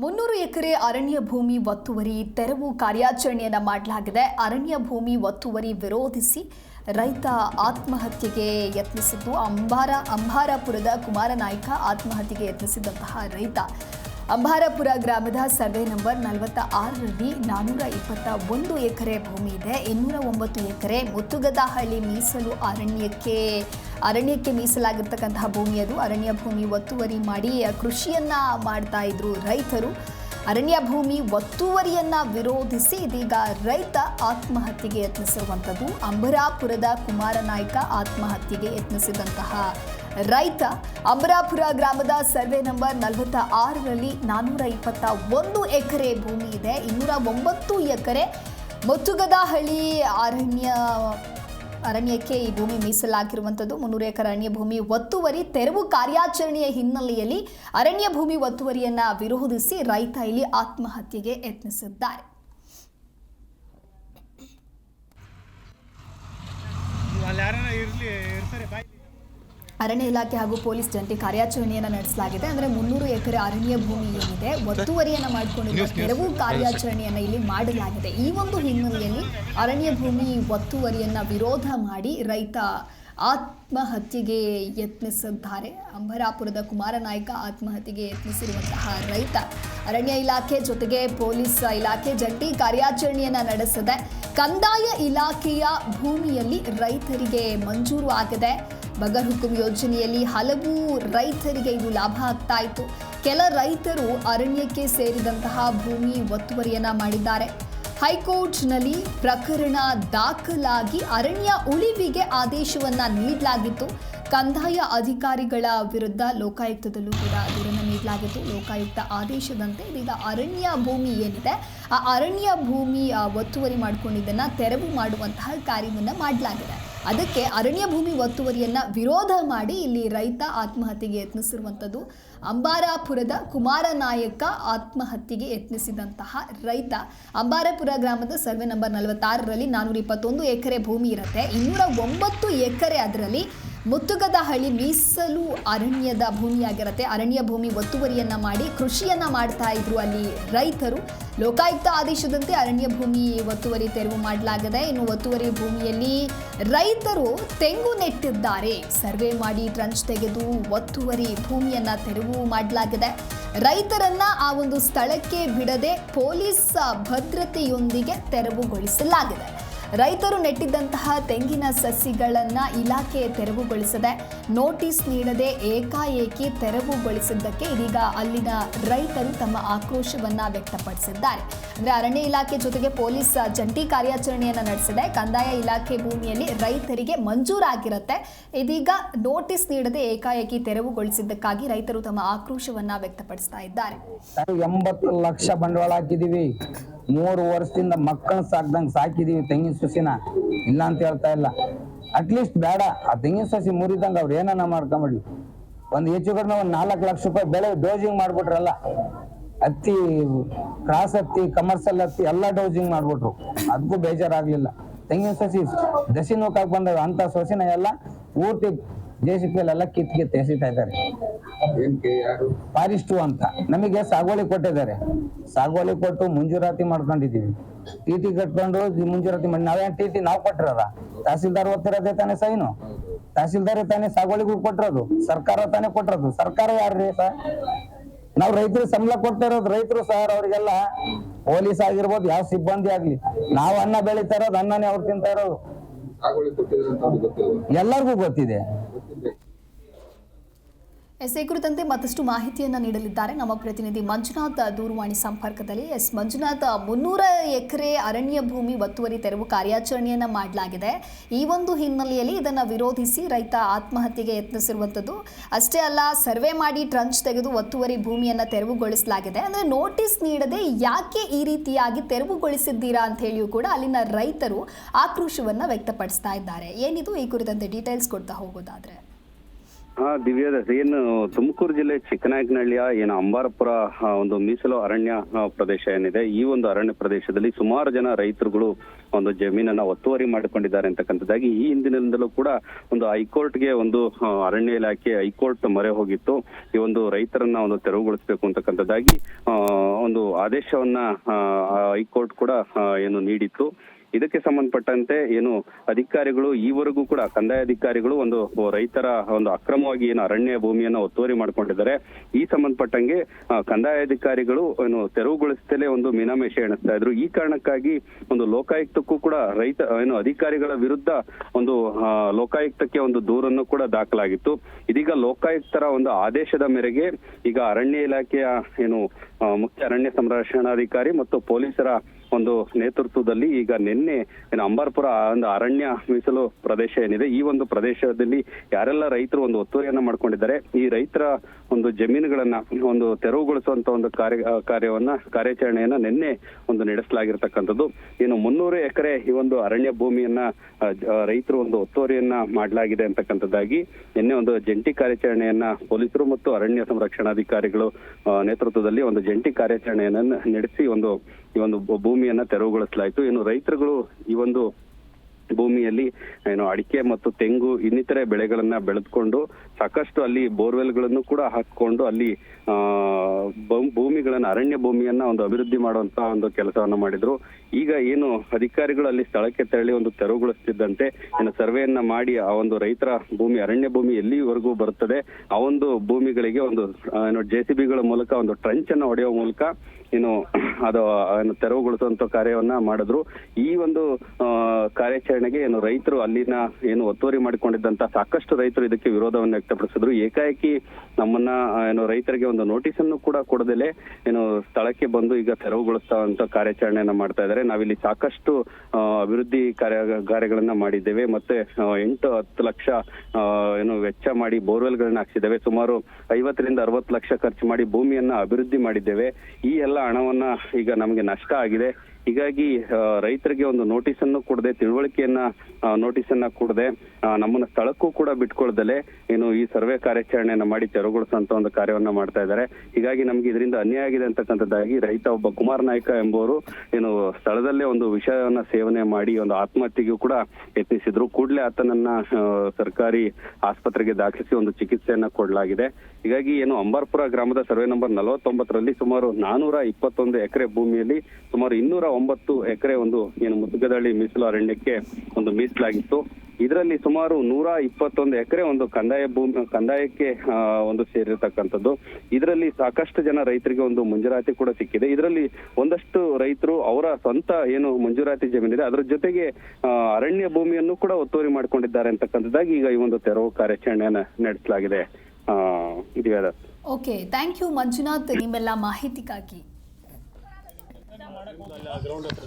ಮುನ್ನೂರು ಎಕರೆ ಅರಣ್ಯ ಭೂಮಿ ಒತ್ತುವರಿ, ತೆರವು ಕಾರ್ಯಾಚರಣೆಯನ್ನ ಮಾಡಲಾಗಿದೆ. ಅರಣ್ಯ ಭೂಮಿ ಒತ್ತುವರಿ ವಿರೋಧಿಸಿ ರೈತ ಆತ್ಮಹತ್ಯೆಗೆ ಯತ್ನಿಸಿದ್ದು. ಅಂಬಾರ, ಅಂಬಾರಾಪುರದ ಕುಮಾರನಾಯ್ಕ ಆತ್ಮಹತ್ಯೆಗೆ ಯತ್ನಿಸಿದಂತಹ ರೈತ. ಅಂಬಾರಪುರ ಗ್ರಾಮದ ಸರ್ವೆ ನಂಬರ್ ನಲವತ್ತ ಆರರಲ್ಲಿ ನಾನ್ನೂರ ಇಪ್ಪತ್ತ ಒಂದು ಎಕರೆ ಭೂಮಿ ಇದೆ. ಇನ್ನೂರ ಒಂಬತ್ತು ಎಕರೆ ಮುತ್ತುಗದಹಳ್ಳಿ ಮೀಸಲು ಅರಣ್ಯಕ್ಕೆ ಅರಣ್ಯಕ್ಕೆ ಮೀಸಲಾಗಿರ್ತಕ್ಕಂತಹ ಭೂಮಿ ಅದು. ಅರಣ್ಯ ಭೂಮಿ ಒತ್ತುವರಿ ಮಾಡಿ ಕೃಷಿಯನ್ನ ಮಾಡ್ತಾ ಇದ್ರು ರೈತರು. ಅರಣ್ಯ ಭೂಮಿ ಒತ್ತುವರಿಯನ್ನ ವಿರೋಧಿಸಿ ಇದೀಗ ರೈತ ಆತ್ಮಹತ್ಯೆಗೆ ಯತ್ನಿಸಿರುವಂಥದ್ದು ಅಂಬರಾಪುರದ ಕುಮಾರನಾಯ್ಕ ಆತ್ಮಹತ್ಯೆಗೆ ಯತ್ನಿಸಿದಂತಹ ರೈತ ಅಂಬರಾಪುರ ಗ್ರಾಮದ ಸರ್ವೆ ನಂಬರ್ ನಲವತ್ತ ಆರರಲ್ಲಿ ನಾನ್ನೂರ ಇಪ್ಪತ್ತ ಒಂದು ಎಕರೆ ಭೂಮಿ ಇದೆ ಇನ್ನೂರ ಒಂಬತ್ತು ಎಕರೆ ಮುತ್ತುಗದಹಳ್ಳಿ ಅರಣ್ಯ, ಅರಣ್ಯಕ್ಕೆ ಈ ಭೂಮಿ ಮೀಸಲಾಗಿರುವಂಥದ್ದು ಮುನ್ನೂರು ಎಕರೆ ಅರಣ್ಯ ಭೂಮಿ ಒತ್ತುವರಿ, ತೆರವು ಕಾರ್ಯಾಚರಣೆಯ ಹಿನ್ನೆಲೆಯಲ್ಲಿ ಅರಣ್ಯ ಭೂಮಿ ಒತ್ತುವರಿಯನ್ನು ವಿರೋಧಿಸಿ ರೈತ ಇಲ್ಲಿ ಆತ್ಮಹತ್ಯೆಗೆ ಯತ್ನಿಸಿದ್ದಾರೆ. ಇರ್ತಾರೆ ಅರಣ್ಯ ಇಲಾಖೆ ಹಾಗೂ ಪೊಲೀಸ್ ಜಂಟಿ ಕಾರ್ಯಾಚರಣೆಯನ್ನು ನಡೆಸಲಾಗಿದೆ. ಅಂದ್ರೆ ಮುನ್ನೂರು ಎಕರೆ ಅರಣ್ಯ ಭೂಮಿ ಏನಿದೆ ಒತ್ತುವರಿಯನ್ನ ಮಾಡಿಕೊಂಡಿರುವ ತೆರವು ಕಾರ್ಯಾಚರಣೆಯನ್ನು ಇಲ್ಲಿ ಮಾಡಲಾಗಿದೆ. ಈ ಒಂದು ಹಿನ್ನೆಲೆಯಲ್ಲಿ ಅರಣ್ಯ ಭೂಮಿ ಒತ್ತುವರಿಯನ್ನ ವಿರೋಧ ಮಾಡಿ ರೈತ ಆತ್ಮಹತ್ಯೆಗೆ ಯತ್ನಿಸಿದ್ದಾರೆ. ಅಂಬರಾಪುರದ ಕುಮಾರನಾಯ್ಕ ಆತ್ಮಹತ್ಯೆಗೆ ಯತ್ನಿಸಿರುವಂತಹ ರೈತ ಅರಣ್ಯ ಇಲಾಖೆ ಜೊತೆಗೆ ಪೊಲೀಸ್ ಇಲಾಖೆ ಜಂಟಿ ಕಾರ್ಯಾಚರಣೆಯನ್ನ ನಡೆಸಿದೆ. ಕಂದಾಯ ಇಲಾಖೆಯ ಭೂಮಿಯಲ್ಲಿ ರೈತರಿಗೆ ಮಂಜೂರು ಆಗಿದೆ. ಬಗರ್ ಹುಕುಂ ಯೋಜನೆಯಲ್ಲಿ ಹಲವು ರೈತರಿಗೆ ಇದು ಲಾಭ ಆಗ್ತಾ ಇತ್ತು. ಕೆಲ ರೈತರು ಅರಣ್ಯಕ್ಕೆ ಸೇರಿದಂತಹ ಭೂಮಿ ಒತ್ತುವರಿಯನ್ನ ಮಾಡಿದ್ದಾರೆ. ಹೈಕೋರ್ಟ್ನಲ್ಲಿ ಪ್ರಕರಣ ದಾಖಲಾಗಿ ಅರಣ್ಯ ಉಳಿವಿಗೆ ಆದೇಶವನ್ನ ನೀಡಲಾಗಿತ್ತು. ಕಂದಾಯ ಅಧಿಕಾರಿಗಳ ವಿರುದ್ಧ ಲೋಕಾಯುಕ್ತದಲ್ಲೂ ಕೂಡ ದೂರನ್ನು ನೀಡಲಾಗಿತ್ತು. ಲೋಕಾಯುಕ್ತ ಆದೇಶದಂತೆ ಇದೀಗ ಅರಣ್ಯ ಭೂಮಿ ಏನಿದೆ, ಆ ಅರಣ್ಯ ಭೂಮಿ ಒತ್ತುವರಿ ಮಾಡಿಕೊಂಡಿದ್ದನ್ನು ತೆರವು ಮಾಡುವಂತಹ ಕಾರ್ಯವನ್ನು ಮಾಡಲಾಗಿದೆ. ಅದಕ್ಕೆ ಅರಣ್ಯ ಭೂಮಿ ಒತ್ತುವರಿಯನ್ನ ವಿರೋಧ ಮಾಡಿ ಇಲ್ಲಿ ರೈತ ಆತ್ಮಹತ್ಯೆಗೆ ಯತ್ನಿಸಿರುವಂಥದ್ದು. ಅಂಬಾರಾಪುರದ ಕುಮಾರನಾಯಕ ಆತ್ಮಹತ್ಯೆಗೆ ಯತ್ನಿಸಿದಂತಹ ರೈತ. ಅಂಬಾರಾಪುರ ಗ್ರಾಮದ ಸರ್ವೆ ನಂಬರ್ ನಲವತ್ತಾರರಲ್ಲಿ ನಾನ್ನೂರ ಇಪ್ಪತ್ತೊಂದು ಎಕರೆ ಭೂಮಿ ಇರುತ್ತೆ. ಇನ್ನೂರ ಒಂಬತ್ತು ಎಕರೆ ಅದರಲ್ಲಿ ಮುತ್ತುಗದಹಳ್ಳಿ ಮೀಸಲು ಅರಣ್ಯದ ಭೂಮಿಯಾಗಿರುತ್ತೆ. ಅರಣ್ಯ ಭೂಮಿ ಒತ್ತುವರಿಯನ್ನ ಮಾಡಿ ಕೃಷಿಯನ್ನ ಮಾಡ್ತಾ ಇದ್ರು ಅಲ್ಲಿ ರೈತರು. ಲೋಕಾಯುಕ್ತ ಆದೇಶದಂತೆ ಅರಣ್ಯ ಭೂಮಿ ಒತ್ತುವರಿ ತೆರವು ಮಾಡಲಾಗಿದೆ, ಇನ್ನು ಒತ್ತುವರಿ ಭೂಮಿಯಲ್ಲಿ ರೈತರು ತೆಂಗು ನೆಟ್ಟಿದ್ದಾರೆ. ಸರ್ವೆ ಮಾಡಿ ಟ್ರಂಚ್ ತೆಗೆದು ಒತ್ತುವರಿ ಭೂಮಿಯನ್ನ ತೆರವು ಮಾಡಲಾಗಿದೆ, ರೈತರನ್ನ ಆ ಒಂದು ಸ್ಥಳಕ್ಕೆ ಬಿಡದೆ ಪೊಲೀಸ್ ಭದ್ರತೆಯೊಂದಿಗೆ ತೆರವುಗೊಳಿಸಲಾಗಿದೆ. ರೈತರು ನೆಟ್ಟಿದ್ದಂತಹ ತೆಂಗಿನ ಸಸಿಗಳನ್ನ ಇಲಾಖೆ ತೆರವುಗೊಳಿಸದೆ. ನೋಟಿಸ್ ನೀಡದೆ ಏಕಾಏಕಿ ತೆರವುಗೊಳಿಸಿದ್ದಕ್ಕೆ ಇದೀಗ ಅಲ್ಲಿನ ರೈತರು ತಮ್ಮ ಆಕ್ರೋಶವನ್ನ ವ್ಯಕ್ತಪಡಿಸಿದ್ದಾರೆ. ಅಂದ್ರೆ ಅರಣ್ಯ ಇಲಾಖೆ ಜೊತೆಗೆ ಪೊಲೀಸ್ ಜಂಟಿ ಕಾರ್ಯಾಚರಣೆಯನ್ನ ನಡೆಸಿದೆ. ಕಂದಾಯ ಇಲಾಖೆ ಭೂಮಿಯಲ್ಲಿ ರೈತರಿಗೆ ಮಂಜೂರಾಗಿರುತ್ತೆ. ಇದೀಗ ನೋಟಿಸ್ ನೀಡದೆ ಏಕಾಏಕಿ ತೆರವುಗೊಳಿಸಿದ್ದಕ್ಕಾಗಿ ರೈತರು ತಮ್ಮ ಆಕ್ರೋಶವನ್ನ ವ್ಯಕ್ತಪಡಿಸ್ತಾ ಇದ್ದಾರೆ. ಎಂಬತ್ತು ಲಕ್ಷ ಬಂಡವಾಳ ಹಾಕಿದೀವಿ ಮೂರು ವರ್ಷದಿಂದ ಮಕ್ಕಳನ್ನ ಸಾಕ್ದಂಗೆ ಸಾಕಿದೀವಿ ತೆಂಗಿನ ಸಸಿನ. ಇಲ್ಲ ಅಂತ ಹೇಳ್ತಾ ಇಲ್ಲ. ಅಟ್ಲೀಸ್ಟ್ ಬೇಡ. ಆ ತೆಂಗಿನ ಸಸಿ ಮುರಿದಂಗ ಅವ್ರು ಏನನ್ನ ಮಾಡ್ಕೊಂಬಿಡ್ಲಿ? ಒಂದು ಹೆಚ್ಚು ಕಡಿಮೆ ಒಂದು ನಾಲ್ಕು ಲಕ್ಷ ರೂಪಾಯಿ ಬೆಳೆ ಡೋಸಿಂಗ್ ಮಾಡ್ಬಿಟ್ರಲ್ಲ. ಹತ್ತಿ ಕ್ರಾಸ್ ಹತ್ತಿ ಕಮರ್ಷಿಯಲ್ ಹತ್ತಿ ಎಲ್ಲ ಡೋಸಿಂಗ್ ಮಾಡ್ಬಿಟ್ರು. ಅದಕ್ಕೂ ಬೇಜಾರಾಗ್ಲಿಲ್ಲ. ತೆಂಗಿನ ಸಸಿ ದಸಿನೂಕಾಗಿ ಬಂದವ ಅಂತ ಸಸಿನ ಎಲ್ಲ ಪೂರ್ತಿ ಎಲ್ಲ ಕಿತ್ ಕಿತ್ ಎಸಿತಾ ಇದ್ದಾರೆ. ಫಾರಿಸ್ಟು ಅಂತ. ನಮಗೆ ಸಾಗುವಳಿ ಕೊಟ್ಟಿದ್ದಾರೆ. ಸಾಗುವಳಿ ಕೊಟ್ಟು ಮುಂಜೂರಾತಿ ಮಾಡ್ಕೊಂಡಿದೀವಿ ಟಿ ಟಿ ಕಟ್ಕೊಂಡು ಮುಂಜೂರಾತಿ ಮಾಡಿ ನಾವೇನ್ ಟಿ ಟಿ ನಾವು ಕೊಟ್ಟಿರೋದ? ತಹಸೀಲ್ದಾರ್ ಓದ್ತಿರೋದೇ ತಾನೇ ಸೈನು? ತಹಸೀಲ್ದಾರ್ ತಾನೇ ಸಾಗುವಳಿಗೂ ಕೊಟ್ಟಿರೋದು. ಸರ್ಕಾರ ತಾನೇ ಕೊಟ್ಟಿರೋದು. ಸರ್ಕಾರ ಯಾರ್ರಿ ಸರ್? ನಾವು ರೈತರು ಸಂಬಳ ಕೊಡ್ತಾ ಇರೋದು ರೈತರು ಸರ್ ಅವ್ರಿಗೆಲ್ಲ. ಪೊಲೀಸ್ ಆಗಿರ್ಬೋದು ಯಾವ ಸಿಬ್ಬಂದಿ ಆಗ್ಲಿ. ನಾವು ಅನ್ನ ಬೆಳಿತಾ ಇರೋದು ಅನ್ನನೇ ಅವ್ರು ತಿಂತಾ ಇರೋದು. ಎಲ್ಲರಿಗೂ ಗೊತ್ತಿದೆ. ಎಸ್ ಈ ಕುರಿತಂತೆ ಮತ್ತಷ್ಟು ಮಾಹಿತಿಯನ್ನು ನೀಡಲಿದ್ದಾರೆ. ನಮ್ಮ ಪ್ರತಿನಿಧಿ ಮಂಜುನಾಥ್ ದೂರವಾಣಿ ಸಂಪರ್ಕದಲ್ಲಿ. ಎಸ್ ಮಂಜುನಾಥ್, ಮುನ್ನೂರ ಎಕರೆ ಅರಣ್ಯ ಭೂಮಿ ಒತ್ತುವರಿ ತೆರವು ಕಾರ್ಯಾಚರಣೆಯನ್ನು ಮಾಡಲಾಗಿದೆ. ಈ ಒಂದು ಹಿನ್ನೆಲೆಯಲ್ಲಿ ಇದನ್ನು ವಿರೋಧಿಸಿ ರೈತ ಆತ್ಮಹತ್ಯೆಗೆ ಯತ್ನಿಸಿರುವಂಥದ್ದು ಅಷ್ಟೇ ಅಲ್ಲ, ಸರ್ವೆ ಮಾಡಿ ಟ್ರಂಚ್ ತೆಗೆದು ಒತ್ತುವರಿ ಭೂಮಿಯನ್ನು ತೆರವುಗೊಳಿಸಲಾಗಿದೆ. ಅಂದರೆ ನೋಟಿಸ್ ನೀಡದೆ ಯಾಕೆ ಈ ರೀತಿಯಾಗಿ ತೆರವುಗೊಳಿಸಿದ್ದೀರಾ ಅಂತ ಹೇಳಿಯೂ ಕೂಡ ಅಲ್ಲಿನ ರೈತರು ಆಕ್ರೋಶವನ್ನು ವ್ಯಕ್ತಪಡಿಸ್ತಾ ಇದ್ದಾರೆ. ಏನಿದು ಈ ಕುರಿತಂತೆ ಡೀಟೇಲ್ಸ್ ಕೊಡ್ತಾ ಹೋಗೋದಾದ್ರೆ. ಹಾ ದಿವ್ಯದ ಏನು ತುಮಕೂರು ಜಿಲ್ಲೆ ಚಿಕ್ಕನಾಯಕನಹಳ್ಳಿಯ ಏನು ಅಂಬಾರಪುರ ಒಂದು ಮೀಸಲು ಅರಣ್ಯ ಪ್ರದೇಶ ಏನಿದೆ, ಈ ಒಂದು ಅರಣ್ಯ ಪ್ರದೇಶದಲ್ಲಿ ಸುಮಾರು ಜನ ರೈತರುಗಳು ಒಂದು ಜಮೀನನ್ನ ಒತ್ತುವರಿ ಮಾಡಿಕೊಂಡಿದ್ದಾರೆ ಅಂತಕ್ಕಂಥದ್ದಾಗಿ ಈ ಹಿಂದಿನಿಂದಲೂ ಕೂಡ ಒಂದು ಹೈಕೋರ್ಟ್ಗೆ ಒಂದು ಅರಣ್ಯ ಇಲಾಖೆ ಹೈಕೋರ್ಟ್ ಮೊರೆ ಹೋಗಿತ್ತು. ಈ ಒಂದು ರೈತರನ್ನ ಒಂದು ತೆರವುಗೊಳಿಸಬೇಕು ಅಂತಕ್ಕಂಥದ್ದಾಗಿ ಒಂದು ಆದೇಶವನ್ನ ಹೈಕೋರ್ಟ್ ಕೂಡ ಏನು ನೀಡಿತ್ತು. ಇದಕ್ಕೆ ಸಂಬಂಧಪಟ್ಟಂತೆ ಏನು ಅಧಿಕಾರಿಗಳು ಈವರೆಗೂ ಕೂಡ ಕಂದಾಯ ಅಧಿಕಾರಿಗಳು ಒಂದು ರೈತರ ಒಂದು ಅಕ್ರಮವಾಗಿ ಏನು ಅರಣ್ಯ ಭೂಮಿಯನ್ನು ಒತ್ತುವರಿ ಮಾಡಿಕೊಂಡಿದ್ದಾರೆ. ಈ ಸಂಬಂಧಪಟ್ಟಂಗೆ ಕಂದಾಯ ಅಧಿಕಾರಿಗಳು ಏನು ತೆರವುಗೊಳಿಸುತ್ತಲೇ ಒಂದು ಮೀನಾಮೇಷ ಎಣಿಸ್ತಾ ಇದ್ರು. ಈ ಕಾರಣಕ್ಕಾಗಿ ಒಂದು ಲೋಕಾಯುಕ್ತಕ್ಕೂ ಕೂಡ ರೈತ, ಏನು ಅಧಿಕಾರಿಗಳ ವಿರುದ್ಧ ಒಂದು ಲೋಕಾಯುಕ್ತಕ್ಕೆ ಒಂದು ದೂರನ್ನು ಕೂಡ ದಾಖಲಾಗಿತ್ತು. ಇದೀಗ ಲೋಕಾಯುಕ್ತರ ಒಂದು ಆದೇಶದ ಮೇರೆಗೆ ಈಗ ಅರಣ್ಯ ಇಲಾಖೆಯ ಏನು ಮುಖ್ಯ ಅರಣ್ಯ ಸಂರಕ್ಷಣಾಧಿಕಾರಿ ಮತ್ತು ಪೊಲೀಸರ ಒಂದು ನೇತೃತ್ವದಲ್ಲಿ ಈಗ ನಿನ್ನೆ ಏನು ಅಂಬಾರ್ಪುರ ಒಂದು ಅರಣ್ಯ ಮೀಸಲು ಪ್ರದೇಶ ಏನಿದೆ, ಈ ಒಂದು ಪ್ರದೇಶದಲ್ಲಿ ಯಾರೆಲ್ಲ ರೈತರು ಒಂದು ಒತ್ತುವರಿಯನ್ನ ಮಾಡ್ಕೊಂಡಿದ್ದಾರೆ, ಈ ರೈತರ ಒಂದು ಜಮೀನುಗಳನ್ನ ಒಂದು ತೆರವುಗೊಳಿಸುವಂತ ಒಂದು ಕಾರ್ಯ, ಕಾರ್ಯವನ್ನ, ಕಾರ್ಯಾಚರಣೆಯನ್ನ ನಿನ್ನೆ ಒಂದು ನಡೆಸಲಾಗಿರ್ತಕ್ಕಂಥದ್ದು. ಏನು ಮುನ್ನೂರು ಎಕರೆ ಈ ಒಂದು ಅರಣ್ಯ ಭೂಮಿಯನ್ನ ರೈತರು ಒಂದು ಒತ್ತುವರಿಯನ್ನ ಮಾಡಲಾಗಿದೆ ಅಂತಕ್ಕಂಥದ್ದಾಗಿ ನಿನ್ನೆ ಒಂದು ಜಂಟಿ ಕಾರ್ಯಾಚರಣೆಯನ್ನ ಪೊಲೀಸರು ಮತ್ತು ಅರಣ್ಯ ಸಂರಕ್ಷಣಾಧಿಕಾರಿಗಳು ನೇತೃತ್ವದಲ್ಲಿ ಒಂದು ಜಂಟಿ ಕಾರ್ಯಾಚರಣೆಯನ್ನ ನಡೆಸಿ ಒಂದು ಈ ಒಂದು ಭೂಮಿಯನ್ನ ತೆರವುಗೊಳಿಸಲಾಯಿತು. ಏನು ರೈತರುಗಳು ಈ ಒಂದು ಭೂಮಿಯಲ್ಲಿ, ಏನು ಅಡಿಕೆ ಮತ್ತು ತೆಂಗು ಇನ್ನಿತರೆ ಬೆಳೆಗಳನ್ನ ಬೆಳೆದುಕೊಂಡು ಸಾಕಷ್ಟು ಅಲ್ಲಿ ಬೋರ್ವೆಲ್ಗಳನ್ನು ಕೂಡ ಹಾಕಿಕೊಂಡು ಅಲ್ಲಿ ಭೂಮಿಗಳನ್ನ, ಅರಣ್ಯ ಭೂಮಿಯನ್ನ ಒಂದು ಅಭಿವೃದ್ಧಿ ಮಾಡುವಂತ ಒಂದು ಕೆಲಸವನ್ನ ಮಾಡಿದ್ರು. ಈಗ ಏನು ಅಧಿಕಾರಿಗಳು ಅಲ್ಲಿ ಸ್ಥಳಕ್ಕೆ ತೆರಳಿ ಒಂದು ತೆರವುಗೊಳಿಸ್ತಿದ್ದಂತೆ ಏನು ಸರ್ವೆಯನ್ನ ಮಾಡಿ ಆ ಒಂದು ರೈತರ ಭೂಮಿ, ಅರಣ್ಯ ಭೂಮಿ ಎಲ್ಲಿವರೆಗೂ ಬರುತ್ತದೆ, ಆ ಒಂದು ಭೂಮಿಗಳಿಗೆ ಒಂದು ಏನು ಜೆ ಸಿ ಬಿಗಳ ಮೂಲಕ ಒಂದು ಟ್ರಂಚ್ ಅನ್ನ ಹೊಡೆಯುವ ಮೂಲಕ ಏನು ಅದು, ಏನು ತೆರವುಗೊಳಿಸುವಂತ ಕಾರ್ಯವನ್ನ ಮಾಡಿದ್ರು. ಈ ಒಂದು ಕಾರ್ಯಾಚರಣೆಗೆ ಏನು ರೈತರು ಅಲ್ಲಿನ ಏನು ಒತ್ತುವರಿ ಮಾಡಿಕೊಂಡಿದ್ದಂತ ಸಾಕಷ್ಟು ರೈತರು ಇದಕ್ಕೆ ವಿರೋಧವನ್ನು ವ್ಯಕ್ತಪಡಿಸಿದ್ರು. ಏಕಾಏಕಿ ನಮ್ಮನ್ನ, ಏನು ರೈತರಿಗೆ ಒಂದು ನೋಟಿಸ್ ಅನ್ನು ಕೂಡ ಕೊಡದಲೆ, ಏನು ಸ್ಥಳಕ್ಕೆ ಬಂದು ಈಗ ತೆರವುಗೊಳಿಸುವಂತ ಕಾರ್ಯಾಚರಣೆಯನ್ನ ಮಾಡ್ತಾ ಇದ್ದಾರೆ. ನಾವಿಲ್ಲಿ ಸಾಕಷ್ಟು ಅಭಿವೃದ್ಧಿ ಕಾರ್ಯ, ಕಾರ್ಯಗಳನ್ನ ಮಾಡಿದ್ದೇವೆ. ಮತ್ತೆ ಎಂಟು ಹತ್ತು ಲಕ್ಷ ಏನು ವೆಚ್ಚ ಮಾಡಿ ಬೋರ್ವೆಲ್ಗಳನ್ನ ಹಾಕ್ಸಿದ್ದೇವೆ. ಸುಮಾರು ಐವತ್ತರಿಂದ ಅರವತ್ತು ಲಕ್ಷ ಖರ್ಚು ಮಾಡಿ ಭೂಮಿಯನ್ನ ಅಭಿವೃದ್ಧಿ ಮಾಡಿದ್ದೇವೆ. ಈ ಎಲ್ಲ ಹಣವನ್ನ ಈಗ ನಮಗೆ ನಷ್ಟ ಆಗಿದೆ. ಹೀಗಾಗಿ ರೈತರಿಗೆ ಒಂದು ನೋಟಿಸ್ ಅನ್ನು ಕೊಡದೆ, ತಿಳುವಳಿಕೆಯನ್ನ ನೋಟಿಸ್ ಅನ್ನ ಕೊಡದೆ ನಮ್ಮನ್ನ ಸ್ಥಳಕ್ಕೂ ಕೂಡ ಬಿಟ್ಕೊಳ್ದಲೆ ಏನು ಈ ಸರ್ವೆ ಕಾರ್ಯಾಚರಣೆಯನ್ನ ಮಾಡಿ ತೆರವುಗೊಳಿಸುವಂತ ಒಂದು ಕಾರ್ಯವನ್ನ ಮಾಡ್ತಾ ಇದ್ದಾರೆ. ಹೀಗಾಗಿ ನಮ್ಗೆ ಇದರಿಂದ ಅನ್ಯಾಯ ಆಗಿದೆ ಅಂತಕ್ಕಂಥದ್ದಾಗಿ ರೈತ ಒಬ್ಬ ಕುಮಾರ್ ನಾಯ್ಕ ಎಂಬುವರು ಏನು ಸ್ಥಳದಲ್ಲೇ ಒಂದು ವಿಷಯವನ್ನ ಸೇವನೆ ಮಾಡಿ, ಒಂದು ಆತ್ಮಹತ್ಯೆಗೂ ಕೂಡ ಯತ್ನಿಸಿದ್ರು. ಕೂಡಲೇ ಆತನನ್ನ ಸರ್ಕಾರಿ ಆಸ್ಪತ್ರೆಗೆ ದಾಖಲಿಸಿ ಒಂದು ಚಿಕಿತ್ಸೆಯನ್ನ ಕೊಡಲಾಗಿದೆ. ಹೀಗಾಗಿ ಏನು ಅಂಬಾರ್ಪುರ ಗ್ರಾಮದ ಸರ್ವೆ ನಂಬರ್ ನಲವತ್ತೊಂಬತ್ತರಲ್ಲಿ ಸುಮಾರು ನಾನೂರ ಇಪ್ಪತ್ತೊಂದು ಎಕರೆ ಭೂಮಿಯಲ್ಲಿ ಸುಮಾರು ಇನ್ನೂರ ಒಂಬತ್ತು ಎಕರೆ ಒಂದು ಏನು ಮುದ್ಗದಳ್ಳಿ ಮೀಸಲು ಅರಣ್ಯಕ್ಕೆ ಒಂದು ಮೀಸಲಾಗಿತ್ತು. ಇದರಲ್ಲಿ ಸುಮಾರು ನೂರ ಇಪ್ಪತ್ತೊಂದು ಎಕರೆ ಒಂದು ಕಂದಾಯ ಭೂಮಿ, ಕಂದಾಯಕ್ಕೆ ಒಂದು ಸೇರಿರ್ತಕ್ಕಂಥದ್ದು. ಇದರಲ್ಲಿ ಸಾಕಷ್ಟು ಜನ ರೈತರಿಗೆ ಒಂದು ಮಂಜೂರಾತಿ ಕೂಡ ಸಿಕ್ಕಿದೆ. ಇದರಲ್ಲಿ ಒಂದಷ್ಟು ರೈತರು ಅವರ ಸ್ವಂತ ಏನು ಮಂಜೂರಾತಿ ಜಮೀನಿದೆ. ಅದರ ಜೊತೆಗೆ ಅರಣ್ಯ ಭೂಮಿಯನ್ನು ಕೂಡ ಒತ್ತುವರಿ ಮಾಡಿಕೊಂಡಿದ್ದಾರೆ ಅಂತಕ್ಕಂಥದ್ದಾಗಿ ಈಗ ಈ ಒಂದು ತೆರವು ಕಾರ್ಯಾಚರಣೆಯನ್ನು ನಡೆಸಲಾಗಿದೆ. ಓಕೆ ಥ್ಯಾಂಕ್ ಯು ಮಂಜುನಾಥ್, ನಿಮ್ಮೆಲ್ಲ ಮಾಹಿತಿಗಾಗಿ. ಗ್ರೌಂಡ್ ಹತ್ರ